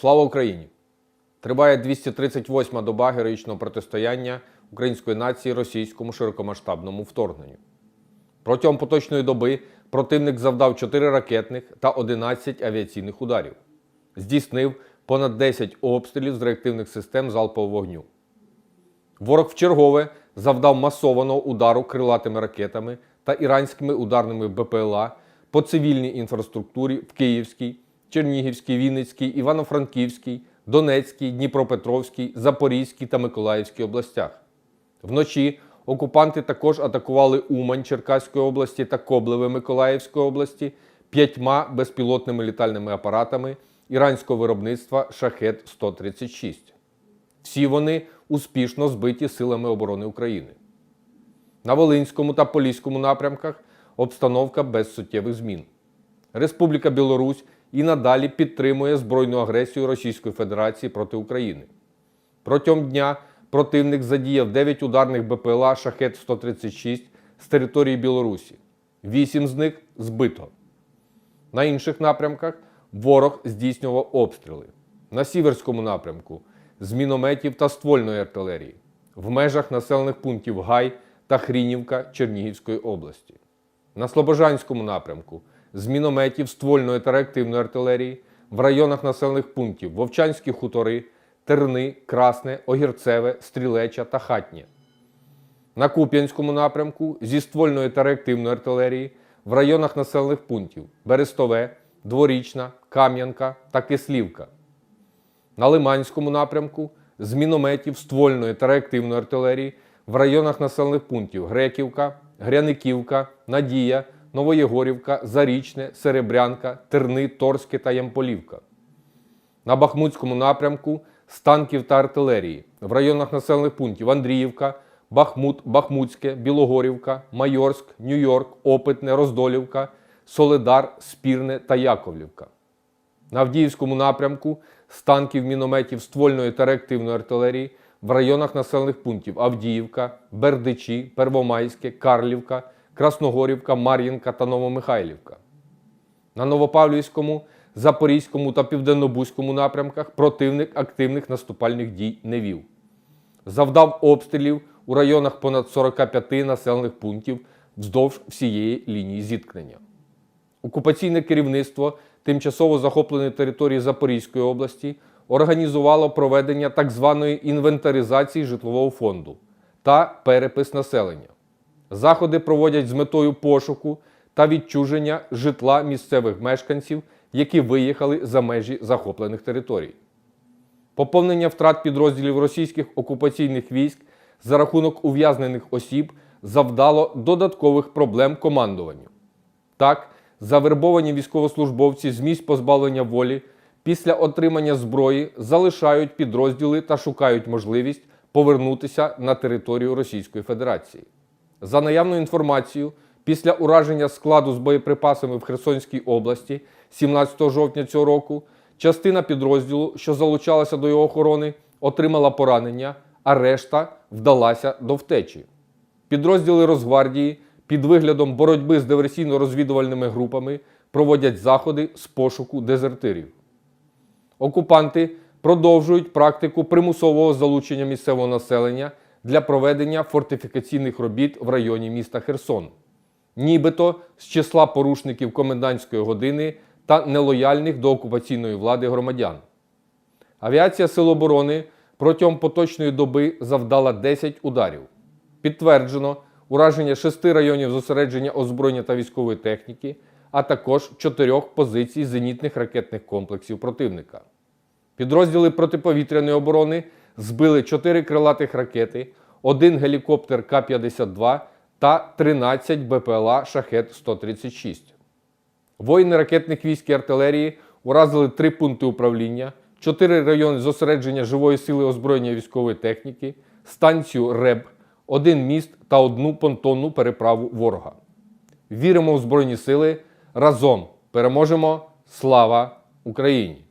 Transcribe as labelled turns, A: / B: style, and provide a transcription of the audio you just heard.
A: Слава Україні! Триває 238-ма доба героїчного протистояння української нації російському широкомасштабному вторгненню. Протягом поточної доби противник завдав 4 ракетних та 11 авіаційних ударів, здійснив понад 10 обстрілів з реактивних систем залпового вогню. Ворог вчергове завдав масованого удару крилатими ракетами та іранськими ударними БПЛА по цивільній інфраструктурі в Київській, Чернігівській, Вінницькій, Івано-Франківській, Донецькій, Дніпропетровській, Запорізькій та Миколаївській областях. Вночі окупанти також атакували Умань Черкаської області та Коблеве Миколаївської області п'ятьма безпілотними літальними апаратами іранського виробництва Шахет 136 Всі вони успішно збиті силами оборони України. На Волинському та Поліському напрямках обстановка без суттєвих змін. Республіка Білорусь і надалі підтримує збройну агресію Російської Федерації проти України. Протягом дня противник задіяв 9 ударних БПЛА Шахет 136 з території Білорусі. Вісім з них збито. На інших напрямках ворог здійснював обстріли. На Сіверському напрямку з мінометів та ствольної артилерії, в межах населених пунктів Гай та Хрінівка Чернігівської області. На Слобожанському напрямку з мінометів ствольної та реактивної артилерії в районах населених пунктів Вовчанські хутори, Терни, Красне, Огірцеве, Стрілеча та Хатнє. На Куп'янському напрямку зі ствольної та реактивної артилерії в районах населених пунктів Берестове, Дворічна, Кам'янка та Кислівка. На Лиманському напрямку з мінометів ствольної та реактивної артилерії в районах населених пунктів Греківка, Гряниківка, Надія, Новоєгорівка, Зарічне, Серебрянка, Терни, Торське та Ямполівка. На Бахмутському напрямку з танків та артилерії в районах населених пунктів Андріївка, Бахмут, Бахмутське, Білогорівка, Майорськ, Нью-Йорк, Опитне, Роздолівка, Соледар, Спірне та Яковлівка. На Авдіївському напрямку з танків, мінометів ствольної та реактивної артилерії в районах населених пунктів Авдіївка, Бердичі, Первомайське, Карлівка, Красногорівка, Мар'їнка та Новомихайлівка. На Новопавлівському, Запорізькому та Південнобузькому напрямках противник активних наступальних дій не вів. Завдав обстрілів у районах понад 45 населених пунктів вздовж всієї лінії зіткнення. Окупаційне керівництво тимчасово захопленої території Запорізької області організувало проведення так званої інвентаризації житлового фонду та перепис населення. Заходи проводять з метою пошуку та відчуження житла місцевих мешканців, які виїхали за межі захоплених територій. Поповнення втрат підрозділів російських окупаційних військ за рахунок ув'язнених осіб завдало додаткових проблем командуванню. Так, завербовані військовослужбовці з місць позбавлення волі після отримання зброї залишають підрозділи та шукають можливість повернутися на територію Російської Федерації. За наявною інформацією, після ураження складу з боєприпасами в Херсонській області 17 жовтня цього року, частина підрозділу, що залучалася до його охорони, отримала поранення, а решта вдалася до втечі. Підрозділи Росгвардії під виглядом боротьби з диверсійно-розвідувальними групами проводять заходи з пошуку дезертирів. Окупанти продовжують практику примусового залучення місцевого населення для проведення фортифікаційних робіт в районі міста Херсон, нібито з числа порушників комендантської години та нелояльних до окупаційної влади громадян. Авіація Сил оборони протягом поточної доби завдала 10 ударів. Підтверджено ураження шести районів зосередження озброєння та військової техніки, а також чотирьох позицій зенітних ракетних комплексів противника. Підрозділи протиповітряної оборони збили 4 крилатих ракети, один гелікоптер К-52 та 13 БПЛА Шахет-136. Воїни ракетних військ і артилерії уразили три пункти управління, чотири райони зосередження живої сили озброєння військової техніки, станцію РЕБ, один міст та одну понтонну переправу ворога. Віримо в Збройні Сили. Разом переможемо! Слава Україні!